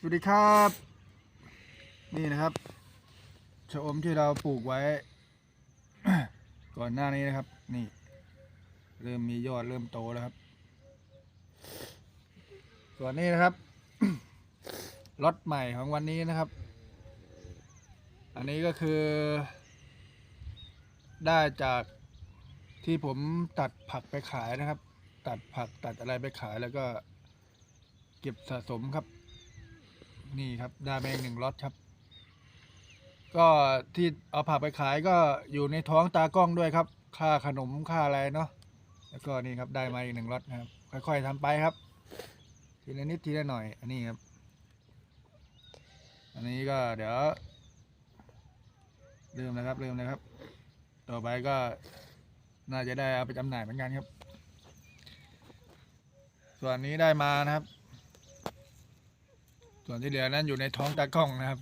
สวัสดีครับ นี่นะครับชะอมที่เราปลูกไว้ ก่อนหน้านี้นะครับ นี่ เริ่มมียอดเริ่มโตแล้วครับ ส่วนนี้นะครับรถใหม่ของวันนี้นะครับ อันนี้ก็คือ ได้จากที่ผมตัดผักไปขายนะครับ ตัดผักตัดอะไรไปขายแล้วก็ เก็บสะสมครับ นี่ครับได้ไปอีกหนึ่งล็อตครับ ก็ที่เอาผักไปขายก็อยู่ในท้องตากล้องด้วยครับ ค่าขนมค่าอะไรเนาะแล้วก็นี่ครับได้มาอีกหนึ่งล็อตนะครับ ค่อยๆทำไปครับ ทีละนิดทีละหน่อย อันนี้ครับ อันนี้ก็เดี๋ยวเริ่มนะครับเริ่มนะครับ ต่อไปก็น่าจะได้เอาไปจำหน่ายเหมือนกันครับ ส่วนนี้ได้มานะครับ ส่วนที่เหลือนั้นอยู่ในท้องตากล้องนะครับ